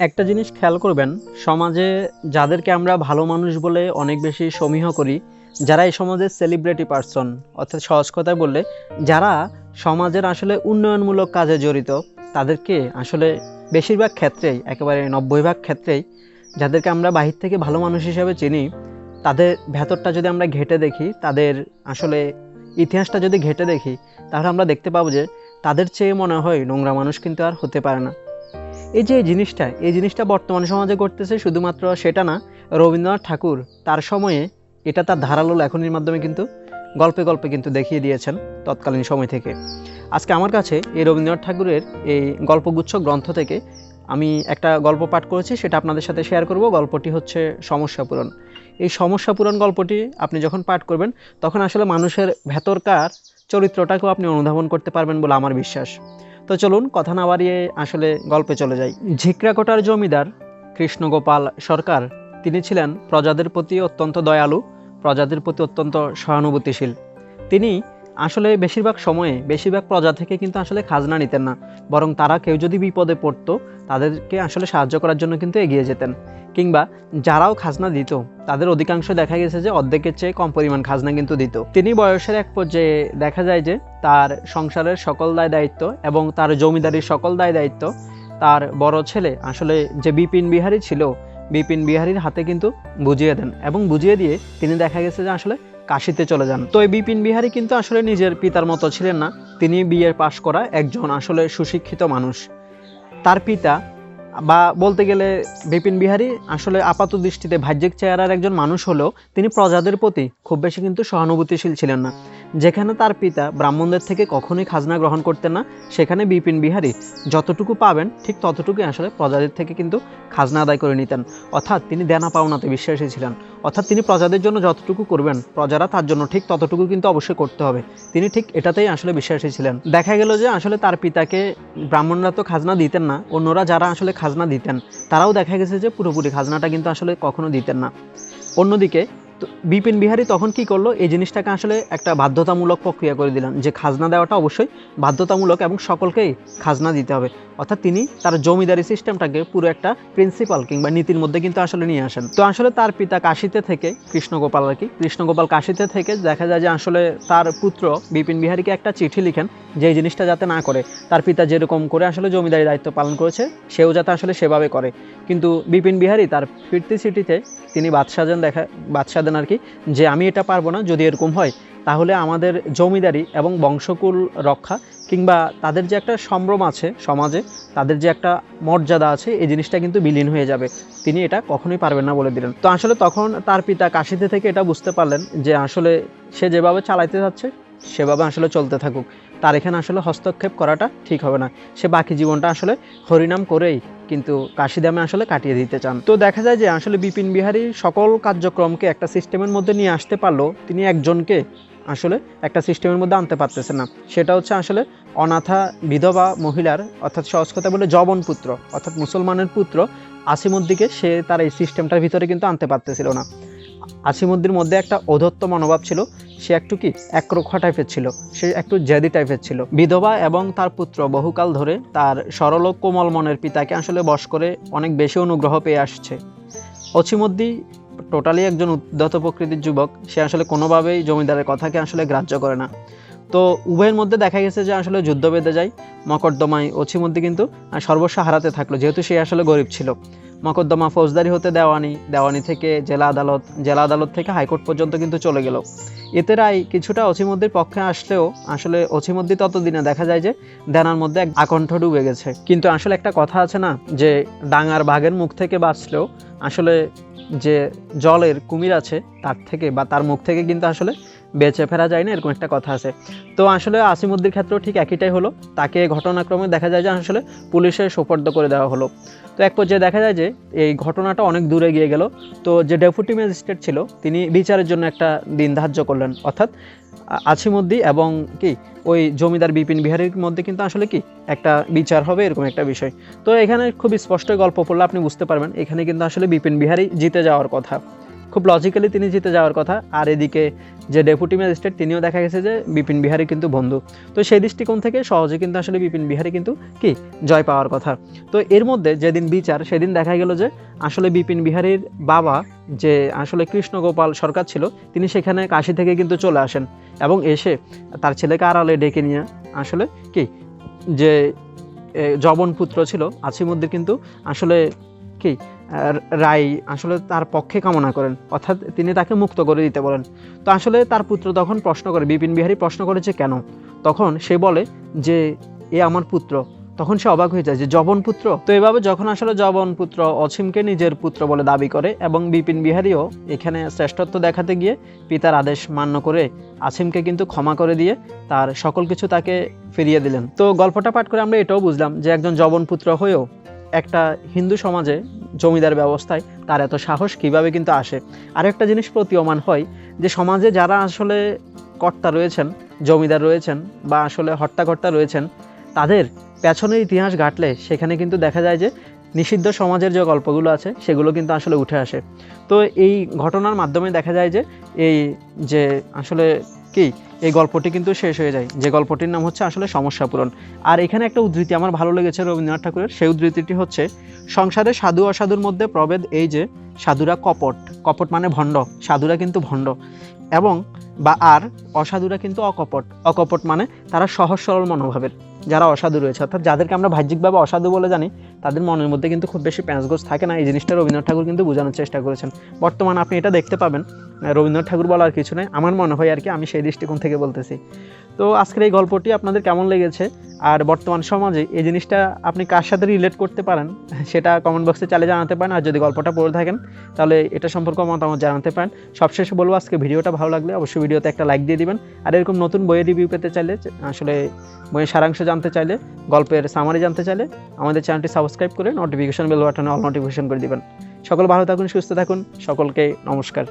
একটা জিনিস খেয়াল করবেন, সমাজে যাদেরকে আমরা ভালো মানুষ বলে অনেক বেশি সমীহ করি, যারা এই সমাজের সেলিব্রিটি পার্সন অর্থাৎ সহজ কথায় বললে, যারা সমাজের আসলে উন্নয়নমূলক কাজে জড়িত, তাদেরকে আসলে বেশিরভাগ ক্ষেত্রেই, একেবারে নব্বই ভাগ ক্ষেত্রেই, যাদেরকে আমরা বাহির থেকে ভালো মানুষ হিসেবে চিনি, তাদের ভেতরটা যদি আমরা ঘেটে দেখি, তাদের আসলে ইতিহাসটা যদি ঘেটে দেখি, তাহলে আমরা দেখতে পাবো যে, তাদের চেয়ে মনে হয় নোংরা মানুষ কিন্তু আর হতে পারে না। এই যে জিনিসটা, এই জিনিসটা বর্তমান সমাজে করতেছে শুধুমাত্র সেটা না, রবীন্দ্রনাথ ঠাকুর তার সময়ে এটা তার ধারালো লেখনীর মাধ্যমে কিন্তু গল্পে গল্পে কিন্তু দেখিয়ে দিয়েছেন তৎকালীন সময় থেকে। আজকে আমার কাছে এই রবীন্দ্রনাথ ঠাকুরের এই গল্পগুচ্ছ গ্রন্থ থেকে আমি একটা গল্প পাঠ করেছি, সেটা আপনাদের সাথে শেয়ার করব। গল্পটি হচ্ছে সমস্যা পূরণ। এই সমস্যা পূরণ গল্পটি আপনি যখন পাঠ করবেন, তখন আসলে মানুষের ভেতরকার চরিত্রটাকেও আপনি অনুধাবন করতে পারবেন বলে আমার বিশ্বাস। তো চলুন কথা না বাড়িয়ে আসলে গল্পে চলে যাই। ঝিকরাকোটার জমিদার কৃষ্ণগোপাল সরকার, তিনি ছিলেন প্রজাদের প্রতি অত্যন্ত দয়ালু, প্রজাদের প্রতি অত্যন্ত সহানুভূতিশীল। তিনি আসলে বেশিরভাগ সময়ে বেশিরভাগ প্রজা থেকে কিন্তু আসলে খাজনা নিতেন না। বরং তারা কেউ যদি বিপদে পড়তো, তাদেরকে আসলে সাহায্য করার জন্য কিন্তু এগিয়ে যেতেন। কিংবা যারাও খাজনা দিত, তাদের অধিকাংশ দেখা গেছে যে অর্ধেকের চেয়ে কম পরিমাণ খাজনা কিন্তু দিত। তিনি বয়সের এক পর্যায়ে দেখা যায় যে তার সংসারের সকল দায় দায়িত্ব এবং তার জমিদারির সকল দায় দায়িত্ব তার বড় ছেলে, আসলে যে বিপিন বিহারী ছিল, বিপিন বিহারীর হাতে কিন্তু বুঝিয়ে দেন। এবং বুঝিয়ে দিয়ে তিনি দেখা গেছে যে আসলে কাশিতে চলে যান। তো এই বিপিন বিহারী কিন্তু আসলে নিজের পিতার মতো ছিলেন না। তিনি বিয়ে পাশ করা একজন আসলে সুশিক্ষিত মানুষ। তার পিতা বা বলতে গেলে বিপিন বিহারী আসলে আপাত দৃষ্টিতে বাহ্যিক চেহারার একজন মানুষ হলেও তিনি প্রজাদের প্রতি খুব বেশি কিন্তু সহানুভূতিশীল ছিলেন না। যেখানে তার পিতা ব্রাহ্মণদের থেকে কখনোই খাজনা গ্রহণ করতেন না, সেখানে বিপিন বিহারী যতটুকু পাবেন, ঠিক ততটুকুই আসলে প্রজাদের থেকে কিন্তু খাজনা আদায় করে নিতেন। অর্থাৎ তিনি দেনা পাওনাতে বিশ্বাসী ছিলেন। অর্থাৎ তিনি প্রজাদের জন্য যতটুকু করবেন, প্রজারা তার জন্য ঠিক ততটুকু কিন্তু অবশ্যই করতে হবে। তিনি ঠিক এটাতেই আসলে বিশ্বাসী ছিলেন। দেখা গেল যে আসলে তার পিতাকে ব্রাহ্মণরা তো খাজনা দিতেন না, অন্যরা যারা আসলে খাজনা দিতেন, তারাও দেখা গেছে যে পুরোপুরি খাজনাটা কিন্তু আসলে কখনো দিতেন না। অন্যদিকে বিপিন বিহারী তখন কি করল? এই জিনিসটাকে আসলে একটা বাধ্যতামূলক প্রক্রিয়া করে দিলেন যে খাজনা দেওয়াটা অবশ্যই বাধ্যতামূলক এবং সকলকেই খাজনা দিতে হবে। অর্থাৎ তিনি তার জমিদারি সিস্টেমটাকে পুরো একটা প্রিন্সিপাল কিংবা নীতির মধ্যে কিন্তু আসলে নিয়ে আসেন। তো আসলে তার পিতা কাশিতে থেকে, কৃষ্ণগোপাল আর কি, কৃষ্ণগোপাল কাশিতে থেকে দেখা যায় যে আসলে তার পুত্র বিপিন বিহারীকে একটা চিঠি লিখেন যে এই জিনিসটা যাতে না করে। তার পিতা যেরকম করে আসলে জমিদারি দায়িত্ব পালন করেছে, সেও যাতে আসলে সেভাবে করে। কিন্তু বিপিন বিহারী তার ফিরতি চিঠিতে তিনি বাদশাহ দেখা বাদশাহ দেন আর কি, যে আমি এটা পারব না যদি এরকম হয়, তাহলে আমাদের জমিদারি এবং বংশকুল রক্ষা কিংবা তাদের যে একটা সম্ভ্রম আছে সমাজে, তাদের যে একটা মর্যাদা আছে, এই জিনিসটা কিন্তু বিলীন হয়ে যাবে। তিনি এটা কখনোই পারবেন না বলে দিলেন। তো আসলে তখন তার পিতা কাশিতে থেকে এটা বুঝতে পারলেন যে আসলে সে যেভাবে চালাইতে যাচ্ছে সেভাবে আসলে চলতে থাকুক। তার এখানে আসলে হস্তক্ষেপ করাটা ঠিক হবে না। সে বাকি জীবনটা আসলে হরিনাম করেই কিন্তু কাশিদামে আসলে কাটিয়ে দিতে চান। তো দেখা যায় যে আসলে বিপিন বিহারী সকল কার্যক্রমকে একটা সিস্টেমের মধ্যে নিয়ে আসতে পারল তিনি একজনকে আসলে একটা সিস্টেমের মধ্যে আনতে পারতেছে না। সেটা হচ্ছে আসলে অনাথা বিধবা মহিলার, অর্থাৎ সহজ কথা বলে জবন পুত্র, অর্থাৎ মুসলমানের পুত্র আসিমুদ্দিকে সে তার এই সিস্টেমটার ভিতরে কিন্তু আনতে পারতেছিল না। আসিমুদ্দির মধ্যে একটা অধত্ব মনোভাব ছিল, সে একটু কি একরক্ষা টাইপের ছিল, সে একটু জেদি টাইপের ছিল। বিধবা এবং তার পুত্র বহুকাল ধরে তার সরল কোমল মনের পিতাকে আসলে বশ করে অনেক বেশি অনুগ্রহ পেয়ে আসছে। অছিমদ্দি টোটালি একজন উদ্ধত প্রকৃতির যুবক, সে আসলে কোনোভাবেই জমিদারের কথাকে আসলে গ্রাহ্য করে না। তো উভয়ের মধ্যে দেখা গেছে যে আসলে যুদ্ধ বেঁধে যায়, মকদ্দমায় অছিমদ্দি কিন্তু সর্বস্ব হারাতে থাকল, যেহেতু সে আসলে গরিব ছিল। মকদ্দমা ফৌজদারি হতে দেওয়ানি দেওয়ানি থেকে জেলা আদালত জেলা আদালত থেকে হাইকোর্ট পর্যন্ত কিন্তু চলে গেল। এতে রায় কিছুটা অছিমদ্দির পক্ষে আসলেও আসলে অছিমদ্দি ততদিনে দেখা যায় যে দেনার মধ্যে এক আকণ্ঠ ডুবে গেছে। কিন্তু আসলে একটা কথা আছে না, যে ডাঙার বাঘের মুখ থেকে বাঁচলেও আসলে যে জলের কুমির আছে, তার থেকে বা তার মুখ থেকে কিন্তু আসলে বেঁচে ফেরা যায় না, এরকম একটা কথা আছে। তো আসলে আসিমুদ্দির ক্ষেত্রেও ঠিক একইটাই হলো। তাকে ঘটনাক্রমে দেখা যায় যে আসলে পুলিশের সোপর্দ করে দেওয়া হলো। তো এক পর্যায়ে দেখা যায় যে এই ঘটনাটা অনেক দূরে গিয়ে গেল। তো যে ডেপুটি ম্যাজিস্ট্রেট ছিল, তিনি বিচারের জন্য একটা দিন ধার্য করলেন। অর্থাৎ আ- আসিমুদ্দি এবং কি, ওই জমিদার বিপিন বিহারীর মধ্যে কিন্তু আসলে কি, একটা বিচার হবে, এরকম একটা বিষয়। তো এখানে খুব স্পষ্ট গল্প পড়লে আপনি বুঝতে পারবেন, এখানে কিন্তু আসলে বিপিন বিহারী জিতে যাওয়ার কথা। খুব লজিক্যালি তিনি জিতে যাওয়ার কথা। আর এদিকে যে ডেপুটি ম্যাজিস্ট্রেট তিনিও দেখা গেছে যে বিপিন বিহারী কিন্তু বন্ধু। তো সেই দৃষ্টিকোণ থেকে সহজে কিন্তু আসলে বিপিন বিহারী কিন্তু কি? জয় পাওয়ার কথা। তো এর মধ্যে যেদিন বিচার, সেদিন দেখা গেল যে আসলে বিপিন বিহারীর বাবা যে আসলে কৃষ্ণগোপাল সরকার ছিল, তিনি সেখানে কাশি থেকে কিন্তু চলে আসেন। এবং এসে তার ছেলেকে আড়ালে ডেকে নিয়ে আসলে কি? যে জবন পুত্র ছিল আসিমুদ্দিন কিন্তু আসলে কি রায় আসলে তার পক্ষে কামনা করেন, অর্থাৎ তিনি তাকে মুক্ত করে দিতে বলেন। তো আসলে তার পুত্র তখন প্রশ্ন করে, বিপিন বিহারী প্রশ্ন করেছে কেন? তখন সে বলে যে, এ আমার পুত্র। তখন সে অবাক হয়ে যায় যে জবন পুত্র? তো এভাবে যখন আসলে জবন পুত্র অসীমকে নিজের পুত্র বলে দাবি করে এবং বিপিন বিহারীও এখানে শ্রেষ্ঠত্ব দেখাতে গিয়ে পিতার আদেশ মান্য করে আসিমকে কিন্তু ক্ষমা করে দিয়ে তার সকল কিছু তাকে ফিরিয়ে দিলেন। তো গল্পটা পাঠ করে আমরা এটাও বুঝলাম যে, একজন জবন পুত্র হয়েও একটা হিন্দু সমাজে জমিদার ব্যবস্থায় তার এত সাহস কীভাবে কিন্তু আসে। আর একটা জিনিস প্রতীয়মান হয় যে সমাজে যারা আসলে কর্তা রয়েছেন, জমিদার রয়েছেন বা আসলে হর্তাকর্তা রয়েছেন, তাদের পেছনের ইতিহাস ঘাটলে সেখানে কিন্তু দেখা যায় যে নিষিদ্ধ সমাজের যে গল্পগুলো আছে সেগুলো কিন্তু আসলে উঠে আসে। তো এই ঘটনার মাধ্যমে দেখা যায় যে এই যে আসলে কি, এই গল্পটি কিন্তু শেষ হয়ে যায়। যে গল্পটির নাম হচ্ছে আসলে সমস্যা পূরণ। আর এখানে একটা উদ্ধৃতি আমার ভালো লেগেছে রবীন্দ্রনাথ ঠাকুরের। সেই উদ্ধৃতিটি হচ্ছে, সংসারে সাধু অসাধুর মধ্যে প্রভেদ এই যে, সাধুরা কপট। কপট মানে ভণ্ড, সাধুরা কিন্তু ভণ্ড। এবং বা আর, অসাধুরা কিন্তু অকপট। অকপট মানে তারা সহজ সরল মনোভাবের। যারা অসাধু রয়েছে, অর্থাৎ যাদেরকে আমরা বাহ্যিকভাবে অসাধু বলে জানি, তাদের মনের মধ্যে কিন্তু খুব বেশি প্যাঁচগোজ থাকে না। এই জিনিসটা রবীন্দ্রনাথ ঠাকুর কিন্তু বোঝানোর চেষ্টা করেছেন। বর্তমানে আপনি এটা দেখতে পাবেন। রবীন্দ্রনাথ ঠাকুর বলার কিছু নেই। আমার মনে হয় আর কি, আমি সেই দৃষ্টিকোণ থেকে বলতেছি। তো আজকের এই গল্পটি আপনাদের কেমন লেগেছে? আর বর্তমান সমাজে এই জিনিসটা আপনি কার সাথে রিলেট করতে পারেন, সেটা কমেন্ট বক্সে চালে জানাতে পারেন। আর যদি গল্পটা পড়ে থাকেন, তাহলে এটা সম্পর্কে মতামত জানাতে পারেন। সবশেষে বলব, আজকে ভিডিওটা ভালো লাগলে অবশ্যই ভিডিওতে একটা লাইক দিয়ে দিবেন। আর এরকম নতুন বইয়ের রিভিউ পেতে চাইলে, আসলে বইয়ের সারাংশ জানতে চাইলে, গল্পের সামারি জানতে চাইলে আমাদের চ্যানেলটি সাবস্ক্রাইব করে নোটিফিকেশন বেল বাটনে অল নোটিফিকেশন করে দিবেন। সকল ভালো থাকুন, সুস্থ থাকুন, সকলকে নমস্কার।